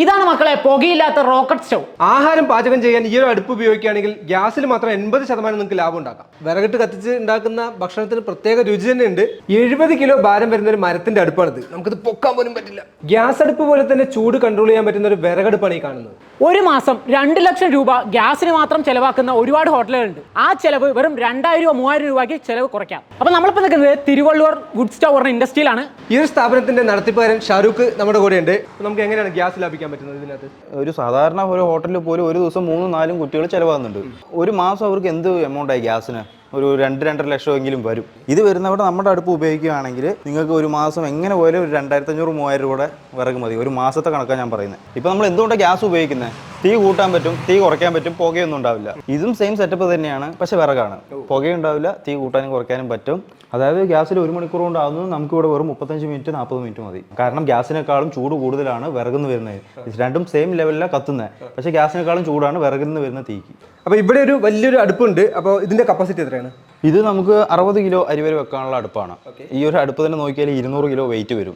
ഇതാണ് മക്കളെ പുകയില്ലാത്ത rocket stove ആഹാരം പാചകം ചെയ്യാൻ ഈ ഒരു അടുപ്പ് ഉപയോഗിക്കുകയാണെങ്കിൽ ഗ്യാസിൽ മാത്രം എൺപത് ശതമാനം നിങ്ങൾക്ക് ലാഭം ഉണ്ടാക്കാം. വിറകിട്ട് കത്തിച്ച് ഉണ്ടാക്കുന്ന ഭക്ഷണത്തിന് പ്രത്യേക രുചി തന്നെ ഉണ്ട് എഴുപത് കിലോ ഭാരം വരുന്ന ഒരു മരത്തിന്റെ അടുപ്പാണിത്. നമുക്കിത് പൊക്കാൻ പോലും പറ്റില്ല. ഗ്യാസ് അടുപ്പ് പോലെ തന്നെ ചൂട് കൺട്രോൾ ചെയ്യാൻ പറ്റുന്ന ഒരു വിറകടുപ്പാണ് ഈ കാണുന്നത്. ഒരു മാസം രണ്ട് ലക്ഷം രൂപ ഗ്യാസിന് മാത്രം ചെലവാക്കുന്ന ഒരുപാട് ഹോട്ടലുകളുണ്ട്. ആ ചെലവ് വെറും രണ്ടായിരം രൂപ മൂവായിരം രൂപയ്ക്ക് ചെലവ് കുറയ്ക്കാം. അപ്പൊ നമ്മളിപ്പോൾ നിൽക്കുന്നത് തിരുവള്ളൂർ ഗുഡ് സ്റ്റോർ ഇൻഡസ്ട്രിയിലാണ് ഈ ഒരു സ്ഥാപനത്തിന്റെ നടത്തിപ്പുകാരൻ ഷാരൂഖ് നമ്മുടെ കൂടെ ഉണ്ട് നമുക്ക് എങ്ങനെയാണ് ഗ്യാസ് ലാഭിക്കാൻ പറ്റുന്നത്? ഇതിനകത്ത്? ഒരു സാധാരണ ഒരു ഹോട്ടലിൽ പോലും ഒരു ദിവസം മൂന്നും നാലും കുട്ടികൾ ചിലവാകുന്നുണ്ട്. ഒരു മാസം അവർക്ക് എന്ത് എമൗണ്ട് ആയി ഗ്യാസിന്? ഒരു രണ്ട് രണ്ടര ലക്ഷം എങ്കിലും വരും. ഇത് വരുന്നവിടെ നമ്മുടെ അടുപ്പ് ഉപയോഗിക്കുകയാണെങ്കിൽ നിങ്ങൾക്ക് ഒരു മാസം എങ്ങനെ പോയാലും ഒരു രണ്ടായിരത്തി അഞ്ഞൂറ് മൂവായിരം രൂപയുടെ വിറക് മതി. ഒരു മാസത്തെ കണക്കാണ് ഞാൻ പറയുന്നത് ഇപ്പം നമ്മൾ എന്തുകൊണ്ടാണ് ഗ്യാസ് ഉപയോഗിക്കുന്നത് തീ കൂട്ടാൻ പറ്റും തീ കുറയ്ക്കാൻ പറ്റും പുകയൊന്നും ഉണ്ടാവില്ല. ഇതും സെയിം സെറ്റപ്പ് തന്നെയാണ് പക്ഷെ വിറകാണ് പുകയുണ്ടാവില്ല തീ കൂട്ടാനും കുറയ്ക്കാനും പറ്റും. അതായത് ഗ്യാസിൽ ഒരു മണിക്കൂർ കൊണ്ടാകുന്നത് നമുക്ക് ഇവിടെ വെറും മുപ്പത്തഞ്ച് മിനിറ്റ് നാൽപ്പത് മിനിറ്റ് മതി. കാരണം ഗ്യാസിനേക്കാളും ചൂട് കൂടുതലാണ് വിറകുന്ന് വരുന്നത്. രണ്ടും സെയിം ലെവലിലാണ് കത്തുന്നത് പക്ഷേ ഗ്യാസിനേക്കാളും ചൂടാണ് വിറകുന്ന് വരുന്ന തീക്ക്. അപ്പോൾ ഇവിടെ ഒരു വലിയൊരു അടുപ്പുണ്ട്. അപ്പോൾ ഇതിന്റെ കപ്പാസിറ്റി എത്രയാണ്? ഇത് നമുക്ക് അറുപത് കിലോ അരി വരെ വെക്കാനുള്ള അടുപ്പാണ്. ഈ ഒരു അടുപ്പ് തന്നെ നോക്കിയാൽ ഇരുന്നൂറ് കിലോ വെയിറ്റ് വരും.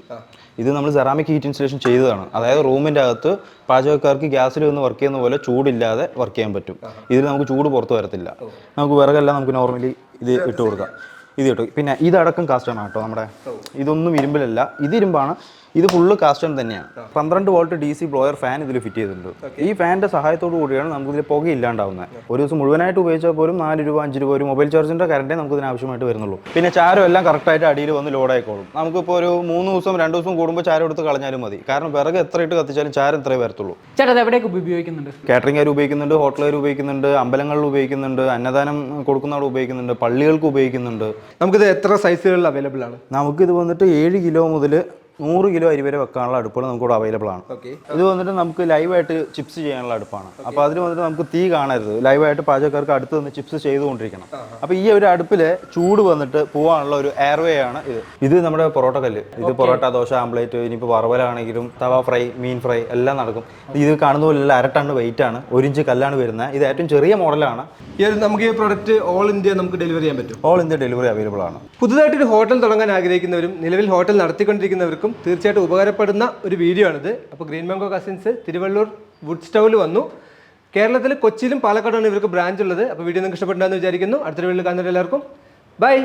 ഇത് നമ്മൾ സെറാമിക് ഹീറ്റ് ഇൻസ്റ്റലേഷൻ ചെയ്തതാണ്. അതായത് റൂമിന്റെ അകത്ത് പാചകക്കാർക്ക് ഗ്യാസിൽ നിന്ന് വർക്ക് ചെയ്യുന്ന പോലെ ചൂടില്ലാതെ വർക്ക് ചെയ്യാൻ പറ്റും. ഇതിൽ നമുക്ക് ചൂട് പുറത്ത് വരത്തില്ല. നമുക്ക് വിറകെല്ലാം നമുക്ക് നോർമലി ഇത് ഇട്ട് കൊടുക്കാം. ഇത് കിട്ടും പിന്നെ ഇതടക്കം കാസ്റ്റാണ് കേട്ടോ നമ്മുടെ. ഇതൊന്നും ഇരുമ്പിലല്ല. ഇത് ഇരുമ്പാണ് ഇത് ഫുള്ള് കാസ്റ്റം തന്നെയാണ്. പന്ത്രണ്ട് volt D C blower fan ഇതിൽ ഫിറ്റ് ചെയ്തിട്ടുണ്ട്. ഈ ഫാനിന്റെ സഹായത്തോടു കൂടിയാണ് നമുക്ക് ഇതിൽ പുക ഇല്ലാണ്ടാവുന്നത്. ഒരു ദിവസം മുഴുവനായിട്ട് ഉപയോഗിച്ചാൽ പോലും നാല് രൂപ അഞ്ച് രൂപ ഒരു മൊബൈൽ ചാർജിന്റെ കറണ്ടേ നമുക്ക് ഇതിന് ആവശ്യമായിട്ട് വരുന്നുള്ളൂ. പിന്നെ ചാരം എല്ലാം കറക്റ്റായിട്ട് അടിയിൽ വന്ന് ലോഡ് ആയിക്കോളും. നമുക്കിപ്പോൾ ഒരു മൂന്ന് ദിവസം രണ്ട് ദിവസം കൂടുമ്പോൾ ചാരം എടുത്ത് കളഞ്ഞാലും മതി. കാരണം വിറക് എത്ര ഇട്ട് കത്തിച്ചാലും ചാരം ഇത്രേ വരത്തുള്ളൂ. ചേട്ടാ എവിടെയൊക്കെ ഉപയോഗിക്കുന്നുണ്ട്? കാറ്ററിംഗുകാർ ഉപയോഗിക്കുന്നുണ്ട് ഹോട്ടലുകാർ ഉപയോഗിക്കുന്നുണ്ട് അമ്പലങ്ങളിൽ ഉപയോഗിക്കുന്നുണ്ട് അന്നദാനം കൊടുക്കുന്നവർ ഉപയോഗിക്കുന്നുണ്ട് പള്ളികൾക്ക് ഉപയോഗിക്കുന്നുണ്ട്. നമുക്കിത് എത്ര സൈസുകളിൽ അവൈലബിൾ ആണ്? നമുക്കിത് വന്നിട്ട് ഏഴ് കിലോ മുതൽ നൂറ് കിലോ അരി വരെ വെക്കാനുള്ള അടുപ്പുകൾ നമുക്കിവിടെ അവൈലബിൾ ആണ്. ഇത് വന്നിട്ട് നമുക്ക് ലൈവായിട്ട് ചിപ്സ് ചെയ്യാനുള്ള അടുപ്പാണ്. അപ്പോൾ അതിന് വന്നിട്ട് നമുക്ക് തീ കാണരുത്. ലൈവായിട്ട് പാചകക്കാർക്ക് അടുത്ത് നിന്ന് ചിപ്സ് ചെയ്തുകൊണ്ടിരിക്കണം. അപ്പോൾ ഈ ഒരു അടുപ്പിൽ ചൂട് വന്നിട്ട് പോകാനുള്ള ഒരു എയർവേ ആണ് ഇത്. ഇത് നമ്മുടെ പൊറോട്ട കല്ല്. ഇത് പൊറോട്ട ദോശ ആംപ്ലേറ്റ് ഇനിയിപ്പോൾ വറവലാണെങ്കിലും തവ ഫ്രൈ മീൻ ഫ്രൈ എല്ലാം നടക്കും. ഇത് കാണുന്ന പോലെ അര ടൺ വെയിറ്റ് ആണ്. ഒരു ഇഞ്ച് കല്ലാണ് വരുന്നത്. ഇത് ഏറ്റവും ചെറിയ മോഡലാണ് നമുക്ക് ഈ പ്രോഡക്റ്റ് ഓൾ ഇന്ത്യ നമുക്ക് ഡെലിവറി ചെയ്യാൻ പറ്റും. ഓൾ ഇന്ത്യ ഡെലിവറി അവൈലബിൾ ആണ്. പുതുതായിട്ട് ഒരു ഹോട്ടൽ തുടങ്ങാൻ ആഗ്രഹിക്കുന്നവരും നിലവിൽ ഹോട്ടൽ നടത്തിക്കൊണ്ടിരിക്കുന്നവർക്കും തീർച്ചയായിട്ടും ഉപകാരപ്പെടുന്ന ഒരു വീഡിയോ ആണിത്. അപ്പോൾ green mango cousins Thiruvallur wood സ്റ്റൗവിൽ വന്നു. കേരളത്തിൽ കൊച്ചിയിലും പാലക്കാടാണ് ഇവർക്ക് ബ്രാഞ്ച് ഉള്ളത്. അപ്പോൾ വീഡിയോ നിങ്ങൾക്ക് ഇഷ്ടപ്പെട്ടുണ്ടെന്ന് വിചാരിക്കുന്നു. അടുത്തൊരു വീഡിയോ കാണുന്നവരെല്ലാവർക്കും. ബൈ